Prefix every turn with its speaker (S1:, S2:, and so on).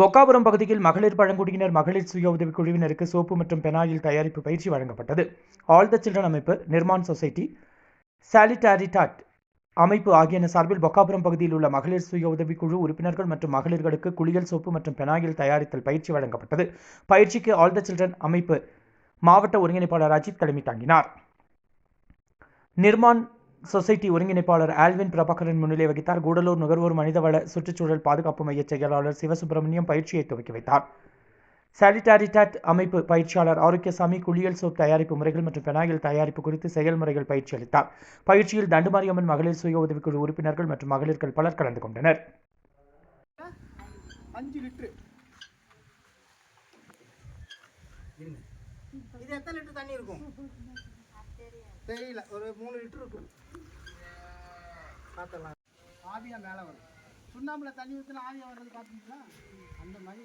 S1: பொக்காபுரம் பகுதியில் மகளிர் பழங்குடியினர் மகளிர் சுய உதவிக் குழுவினருக்கு சோப்பு மற்றும் பெனாயில் தயாரிப்பு பயிற்சி வழங்கப்பட்டது. ஆல் த சில்ட்ரன் அமைப்பு நிர்மான் சொசைட்டி சாலிட்டாரிட்டாட் அமைப்பு ஆகியன சார்பில் பொக்காபுரம் பகுதியில் உள்ள மகளிர் சுய உதவிக் குழு உறுப்பினர்கள் மற்றும் மகளிர்களுக்கு குளியல் சோப்பு மற்றும் பெனாயில் தயாரித்தல் பயிற்சி வழங்கப்பட்டது. பயிற்சிக்கு ஆல் த சில்ட்ரன் அமைப்பு மாவட்ட ஒருங்கிணைப்பாளர் அஜித் தலைமை தாங்கினார். நிர்மான் சொசைட்டி ஒருங்கிணைப்பாளர் ஆல்வின் பிரபாகரன் முன்னிலை வகித்தார். கூடலூர் நுகர்வோர் மனிதவள சுற்றுச்சூழல் பாதுகாப்பு மைய செயலாளர் சிவசுப்பிரமணியம் பயிற்சியை துவக்கி வைத்தார். சானிட்டாரிடாட் அமைப்பு பயிற்சியாளர் ஆரோக்கியசாமி குளியல் சோப் தயாரிப்பு முறைகள் மற்றும் பெனாயில் தயாரிப்பு குறித்து செயல்முறைகள் பயிற்சி அளித்தார். பயிற்சியில் தண்டுமாரியம்மன் மகளிர் சுய உதவிக்குழு உறுப்பினர்கள் மற்றும் மகளிர்கள் பலர் கலந்து கொண்டனர்.
S2: இது எத்தனை லிட்டர் தண்ணி இருக்கும்? தெரியல. ஒரு மூணு லிட்டர் இருக்கும். பார்த்துடலாம் ஆவியாக மேலே வரும். சுண்ணாம்பில் தண்ணி ஊற்றினா ஆவியாக வர்றது பார்த்துங்களா அந்த மாதிரி.